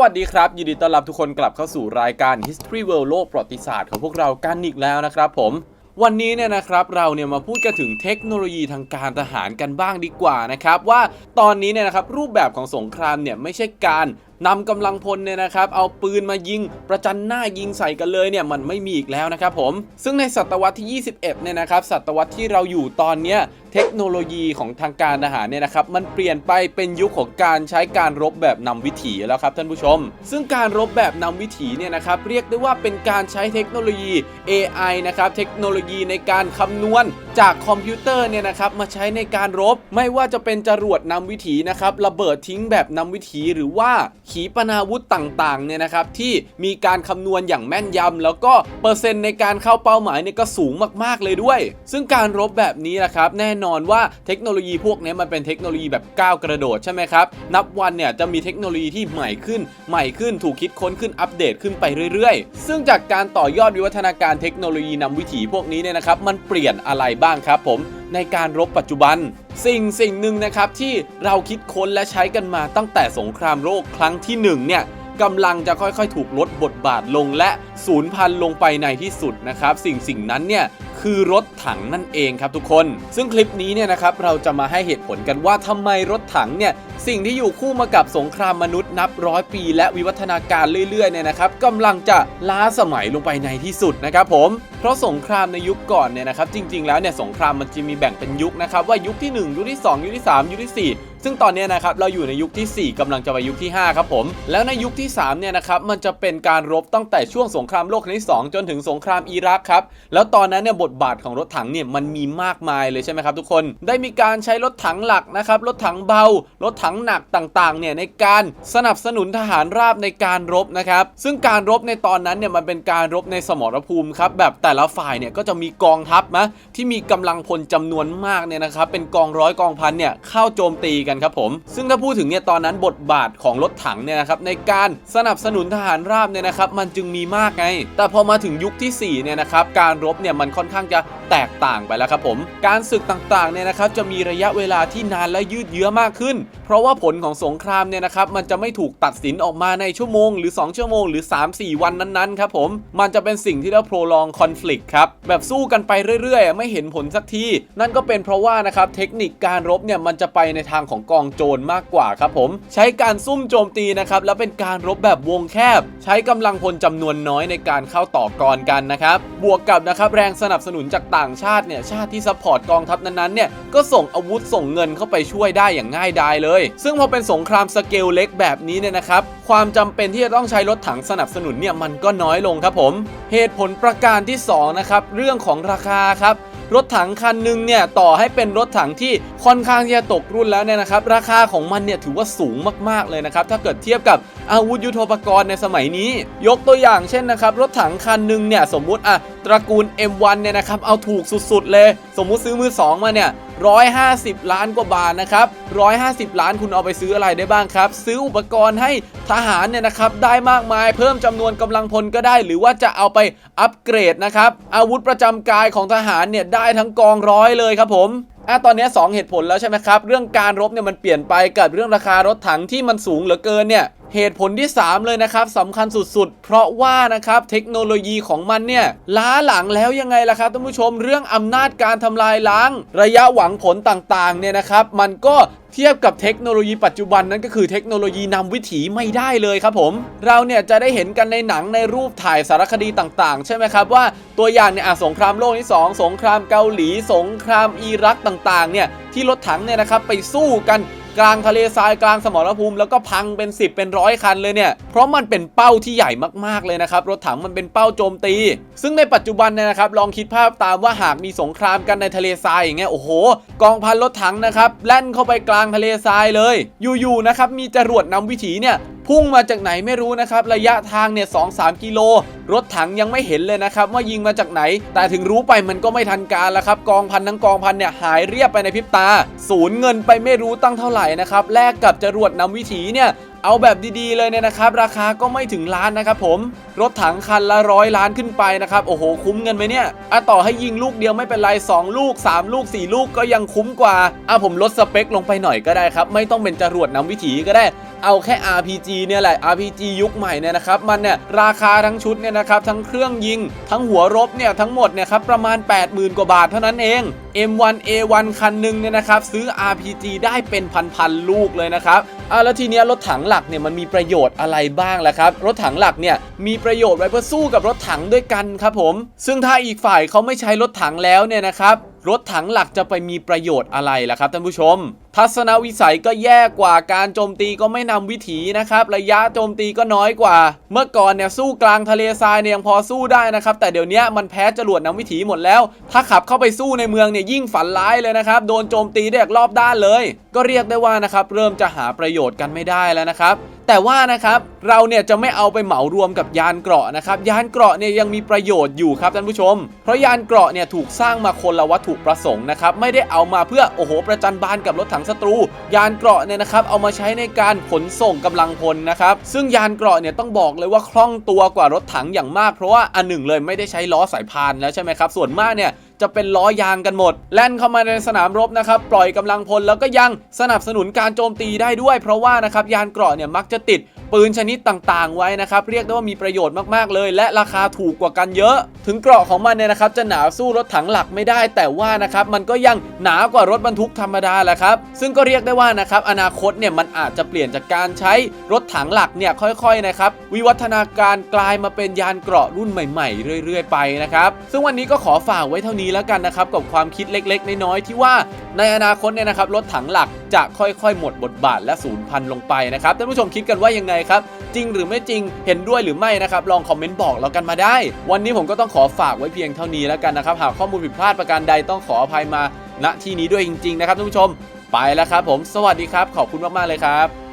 วัสดีครับ ยินดีต้อนรับทุกคนกลับเข้าสู่รายการ History World โลกประวัติศาสตร์ของพวกเรากันอีกแล้วนะครับผม วันนี้เนี่ยนะครับเราเนี่ยมาพูดกันถึงเทคโนโลยีทางการทหารกันบ้างดีกว่านะครับ ว่าตอนนี้เนี่ยนะครับรูปแบบของสงครามเนี่ยไม่ใช่การนำกำลังพลเนี่ยนะครับเอาปืนมายิงประจันหน้ายิงใส่กันเลยเนี่ยมันไม่มีอีกแล้วนะครับผมซึ่งในศตวรรษที่ 21เนี่ยนะครับศตวรรษที่เราอยู่ตอนเนี้ยเทคโนโลยีของทางการทหารเนี่ยนะครับมันเปลี่ยนไปเป็นยุคของการใช้การรบแบบนำวิถีแล้วครับท่านผู้ชม ซึ่งการรบแบบนำวิถีเนี่ยนะครับเรียกได้ว่าเป็นการใช้เทคโนโลยี AI นะครับเทคโนโลยีในการคำนวณจากคอมพิวเตอร์เนี่ยนะครับมาใช้ในการรบไม่ว่าจะเป็นจรวดนำวิถีนะครับระเบิดทิ้งแบบนำวิถีหรือว่าขีปนาวุธต่างๆเนี่ยนะครับที่มีการคำนวณอย่างแม่นยำแล้วก็เปอร์เซ็นต์ในการเข้าเป้าหมายเนี่ยก็สูงมากๆเลยด้วย ซึ่งการรบแบบนี้นะครับแน่นอนว่าเทคโนโลยีพวกนี้มันเป็นเทคโนโลยีแบบก้าวกระโดดใช่ไหมครับนับวันเนี่ยจะมีเทคโนโลยีที่ใหม่ขึ้น ใหม่ขึ้นถูกคิดค้นขึ้นอัปเดตขึ้นไปเรื่อยๆ ซึ่งจากการต่อยอดวิวัฒนาการเทคโนโลยีนำวิถีพวกนี้เนี่ยนะครับมันเปลี่ยนอะไรบ้างครับผมในการรบปัจจุบัน สิ่งสิ่งหนึ่งนะครับที่เราคิดค้นและใช้กันมาตั้งแต่สงครามโลกครั้งที่หนึ่งเนี่ยกำลังจะค่อยๆ ถูกลดบทบาทลงและสูญพันธุ์ลงไปในที่สุดนะครับ สิ่งสิ่งนั้นเนี่ย คือรถถังนั่นเองครับทุกคน ซึ่งคลิปนี้เนี่ยนะครับเราจะมาให้เหตุผลกันว่าทำไมรถถังเนี่ยสิ่งที่อยู่คู่มากับสงครามมนุษย์นับร้อยปี และวิวัฒนาการเรื่อยๆเนี่ยนะครับกำลังจะล้าสมัยลงไปในที่สุดนะครับผม เพราะสงครามในยุคก่อนเนี่ยนะครับจริง ๆ แล้วเนี่ยสงครามมันจะมีแบ่งเป็นยุคนะครับว่ายุคที่ 1 ยุคที่ 2 ยุคที่ 3 ยุคที่ 4 ซึ่งตอนนี้นะครับเราอยู่ในยุคที่ 4กำลังจะไปยุคที่ 5 ครับผม แล้วในยุคที่ 3 เนี่ยนะครับมันจะเป็นการรบตั้งแต่ช่วงสงครามโลกครั้งที่ 2 จนถึงสงครามอิรักครับ แล้วตอนนั้นเนี่ยบทบาทของรถถังเนี่ยมันมีมากมายเลยใช่ไหมครับทุกคน ได้มีการใช้รถถังหลักนะครับรถถังเบา รถถังหนักต่างๆเนี่ยในการสนับสนุนทหารราบในการรบนะครับ ซึ่งการรบในตอนนั้นเนี่ยมันเป็นการรบในสมรภูมิครับแบบแต่ละฝ่ายเนี่ยก็จะมีกองทัพนะที่มีกำลังพลจำนวนมากเนี่ยนะครับเป็นกองร้อยกองพันเนี่ยเข้าโจมตีกันครับผม ซึ่งถ้าพูดถึงเนี่ยตอนนั้นบทบาทของรถถังเนี่ยนะครับในการสนับสนุนทหารราบเนี่ยนะครับมันจึงมีมากไง แต่พอมาถึงยุคที่4เนี่ยนะครับการรบเนี่ยมันค่อนข้างจะแตกต่างไปแล้วครับผม การศึกต่างๆเนี่ยนะครับจะมีระยะเวลาที่นานและยืดเยื้อมากขึ้น เพราะว่าผลของสงครามเนี่ยนะครับมันจะไม่ถูกตัดสินออกมาในชั่วโมงหรือ 2 ชั่วโมงหรือ 3-4 วันนั้นๆครับผม มันจะเป็นสิ่งที่เรียก prolong conflict ครับแบบสู้กันไปเรื่อยๆ ไม่เห็นผลสักที นั่นก็เป็นเพราะว่านะครับเทคนิคการรบเนี่ยมันจะไปในทางของกองโจรมากกว่าครับผม ใช้การซุ่มโจมตีนะครับแล้วเป็นการรบแบบวงแคบ ใช้กำลังพลจำนวนน้อยในการเข้าต่อกรกันนะครับบวกกับนะครับแรงสนับสนุนจากต่างชาติเนี่ยชาติที่ซัพพอร์ตกองทัพนั้นๆเนี่ยก็ส่งอาวุธส่งเงินเข้าไปช่วยได้อย่างง่ายดายเลย ซึ่งพอเป็นสงครามสเกลเล็กแบบนี้เนี่ยนะครับความจำเป็นที่จะต้องใช้รถถังสนับสนุนเนี่ยมันก็น้อยลงครับผม เหตุผลประการที่สองนะครับเรื่องของราคาครับ รถถังคันหนึ่งเนี่ยต่อให้เป็นรถถังที่ค่อนข้างที่จะตกรุ่นแล้วเนี่ยนะครับราคาของมันเนี่ยถือว่าสูงมากๆเลยนะครับถ้าเกิดเทียบกับ อาวุธยุทโธปกรณ์ในสมัยนี้ ยกตัวอย่างเช่นนะครับ รถถังคันหนึ่งเนี่ย สมมุติอะตระกูล M1 เนี่ยนะครับ เอาถูกสุดๆเลย สมมุติซื้อมือ 2 มาเนี่ย150 ล้านกว่าบาทนะครับ 150 ล้านคุณเอาไปซื้ออะไรได้บ้างครับ ซื้ออุปกรณ์ให้ทหารเนี่ยนะครับได้มากมายเพิ่มจำนวนกำลังพลก็ได้ หรือว่าจะเอาไปอัปเกรดนะครับ อาวุธประจำกายของทหารเนี่ยได้ทั้งกองร้อยเลยครับผมอะตอนนี้ 2 เหตุผลแล้วใช่ไหมครับ เรื่องการรบเนี่ยมันเปลี่ยนไปกับเรื่องราคารถถังที่มันสูงเหลือเกินเนี่ยเหตุผลที่ 3 เลยนะครับสำคัญสุดๆ เพราะว่านะครับเทคโนโลยีของมันเนี่ยล้าหลังแล้วยังไงล่ะครับท่านผู้ชมเรื่องอำนาจการทำลายล้าง ระยะหวังผลต่างๆเนี่ยนะครับ มันก็เทียบกับเทคโนโลยีปัจจุบันนั้นก็คือเทคโนโลยีนำวิถีไม่ได้เลยครับผม เราเนี่ยจะได้เห็นกันในหนังในรูปถ่ายสารคดีต่างๆ ใช่ไหมครับว่าตัวอย่างเนี่ยสงครามโลกที่ 2 สงครามเกาหลี สงครามอิรักต่างๆเนี่ยที่รถถังเนี่ยนะครับไปสู้กัน กลางทะเลทรายกลางสมรภูมิแล้วก็พังเป็น 10 เป็นร้อยคันเลยเนี่ย เพราะมันเป็นเป้าที่ใหญ่มากๆเลยนะครับ รถถังมันเป็นเป้าโจมตี ซึ่งในปัจจุบันเนี่ยนะครับ ลองคิดภาพตามว่าหากมีสงครามกันในทะเลทรายอย่างเงี้ยโอ้โห กองพันรถถังนะครับแล่นเข้าไปกลางทะเลทรายเลย อยู่ๆนะครับมีจรวดนำวิถีเนี่ยพุ่งมาจากไหนไม่รู้นะครับระยะทางเนี่ยสองสามกิโล รถถังยังไม่เห็นเลยนะครับว่ายิงมาจากไหน แต่ถึงรู้ไปมันก็ไม่ทันการแล้วครับกองพันทั้งกองพันเนี่ยหายเรียบไปในพริบตา สูญเงินไปไม่รู้ตั้งเท่าไหร่นะครับแลกกับจรวดนำวิถีเนี่ยเอาแบบดีๆเลยเนี่ยนะครับ ราคาก็ไม่ถึงล้านนะครับผม รถถังคันละร้อยล้านขึ้นไปนะครับ โอ้โห คุ้มเงินไหมเนี่ยอะต่อให้ยิงลูกเดียวไม่เป็นไร 2 ลูก 3 ลูก 4 ลูกก็ยังคุ้มกว่าอะผมลดสเปคลงไปหน่อยก็ได้ครับ ไม่ต้องเป็นจรวดนำวิถีก็ได้ เอาแค่ RPG เนี่ยแหละ RPG ยุคใหม่เนี่ยนะครับ มันเนี่ยราคาทั้งชุดเนี่ยนะครับ ทั้งเครื่องยิง ทั้งหัวรบเนี่ยทั้งหมดเนี่ยครับประมาณ 80,000 กว่าบาทเท่านั้นเอง M1A1 คันหนึ่งเนี่ยนะครับซื้อ RPG ได้เป็นพันๆลูกเลยนะครับอ่าแล้วทีเนี้ยรถถังหลักเนี่ยมันมีประโยชน์อะไรบ้างล่ะครับ รถถังหลักเนี่ยมีประโยชน์ไว้เพื่อสู้กับรถถังด้วยกันครับผม ซึ่งถ้าอีกฝ่ายเขาไม่ใช้รถถังแล้วเนี่ยนะครับรถถังหลักจะไปมีประโยชน์อะไรล่ะครับท่านผู้ชม ทัศนวิสัยก็แย่กว่าการโจมตีก็ไม่นำวิถีนะครับ ระยะโจมตีก็น้อยกว่า เมื่อก่อนเนี่ยสู้กลางทะเลทรายเนี่ยยังพอสู้ได้นะครับ แต่เดี๋ยวนี้มันแพ้จรวดนำวิถีหมดแล้ว ถ้าขับเข้าไปสู้ในเมืองเนี่ยยิ่งฝันร้ายเลยนะครับ โดนโจมตีได้รอบด้านเลย ก็เรียกได้ว่านะครับเริ่มจะหาประโยชน์กันไม่ได้แล้วนะครับแต่ว่านะครับเราเนี่ยจะไม่เอาไปเหมารวมกับยานเกราะนะครับยานเกราะเนี่ยยังมีประโยชน์อยู่ครับท่านผู้ชม เพราะยานเกราะเนี่ยถูกสร้างมาคนละวัตถุประสงค์นะครับไม่ได้เอามาเพื่อโอ้โหประจันบานกับรถถังศัตรู ยานเกราะเนี่ยนะครับเอามาใช้ในการขนส่งกำลังพลนะครับซึ่งยานเกราะเนี่ยต้องบอกเลยว่าคล่องตัวกว่ารถถังอย่างมากเพราะว่าอันหนึ่งเลยไม่ได้ใช้ล้อสายพานแล้วใช่ไหมครับส่วนมากเนี่ยจะเป็นล้อยางกันหมด แล่นเข้ามาในสนามรบนะครับ ปล่อยกำลังพลแล้วก็ยังสนับสนุนการโจมตีได้ด้วย เพราะว่านะครับยานเกราะเนี่ยมักจะติด ปืนชนิดต่างๆ ไว้นะครับ เรียกได้ว่ามีประโยชน์มากๆเลย และราคาถูกกว่ากันเยอะ ถึงเกราะของมันเนี่ยนะครับจะหนาสู้รถถังหลักไม่ได้ แต่ว่านะครับมันก็ยังหนากว่ารถบรรทุกธรรมดาแหละครับ ซึ่งก็เรียกได้ว่านะครับอนาคตเนี่ยมันอาจจะเปลี่ยนจากการใช้รถถังหลักเนี่ยค่อยๆนะครับวิวัฒนาการกลายมาเป็นยานเกราะรุ่นใหม่ๆ เรื่อย ๆ ไปนะครับ ซึ่งวันนี้ก็ขอฝากไว้เท่านี้แล้วกันนะครับกับความคิดเล็กๆ น้อยๆที่ว่า ในอนาคตเนี่ยนะครับรถถังหลักจะค่อยๆ หมดบทบาทและสูญพันธุ์ลงไปนะครับท่านผู้ชมคิดกันว่ายังไงครับ จริงหรือไม่จริงเห็นด้วยหรือไม่นะครับ ลองคอมเมนต์บอกเรากันมาได้ วันนี้ผมก็ต้องขอฝากไว้เพียงเท่านี้แล้วกันนะครับ หากข้อมูลผิดพลาดประการใดต้องขออภัยมาณที่นี้ด้วยจริงๆนะครับท่านผู้ชม ไปแล้วครับผม สวัสดีครับ ขอบคุณมากๆเลยครับ